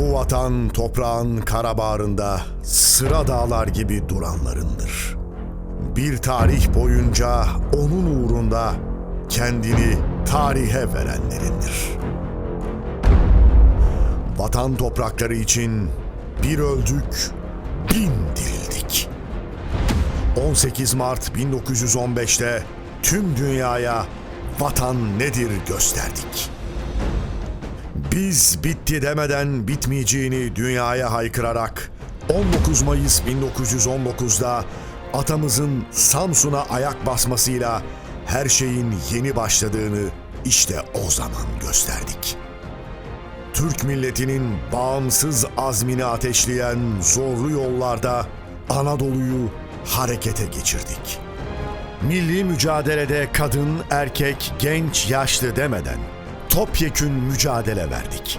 Bu vatan toprağın kara bağrında sıra dağlar gibi duranlarındır. Bir tarih boyunca onun uğrunda kendini tarihe verenlerindir. Vatan toprakları için bir öldük, bin dirildik. 18 Mart 1915'te tüm dünyaya vatan nedir gösterdik. Biz bitti demeden bitmeyeceğini dünyaya haykırarak 19 Mayıs 1919'da atamızın Samsun'a ayak basmasıyla her şeyin yeni başladığını işte o zaman gösterdik. Türk milletinin bağımsız azmini ateşleyen zorlu yollarda Anadolu'yu harekete geçirdik. Milli mücadelede kadın, erkek, genç, yaşlı demeden topyekün mücadele verdik.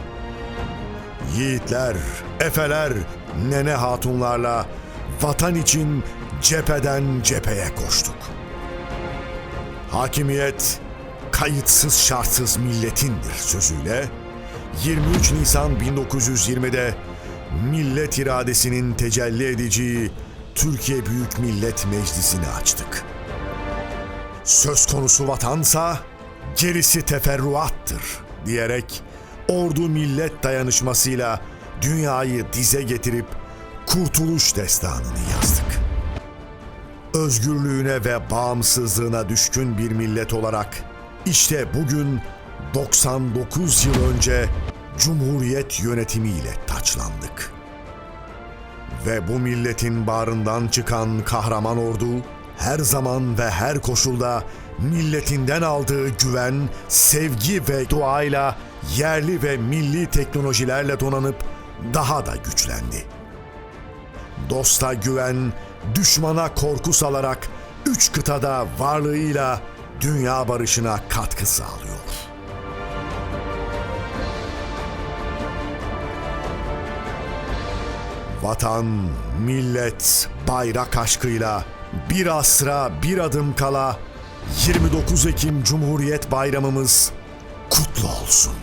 Yiğitler, efeler, nene hatunlarla vatan için cepheden cepheye koştuk. Hakimiyet kayıtsız şartsız milletindir sözüyle 23 Nisan 1920'de millet iradesinin tecelli edeceği Türkiye Büyük Millet Meclisi'ni açtık. Söz konusu vatansa gerisi teferruattır diyerek ordu millet dayanışmasıyla dünyayı dize getirip kurtuluş destanını yazdık. Özgürlüğüne ve bağımsızlığına düşkün bir millet olarak işte bugün 99 yıl önce Cumhuriyet yönetimiyle taçlandık. Ve bu milletin bağrından çıkan kahraman ordu her zaman ve her koşulda milletinden aldığı güven, sevgi ve duayla yerli ve milli teknolojilerle donanıp daha da güçlendi. Dosta güven, düşmana korku salarak üç kıtada varlığıyla dünya barışına katkı sağlıyor. Vatan, millet, bayrak aşkıyla bir asra bir adım kala 29 Ekim Cumhuriyet Bayramımız kutlu olsun.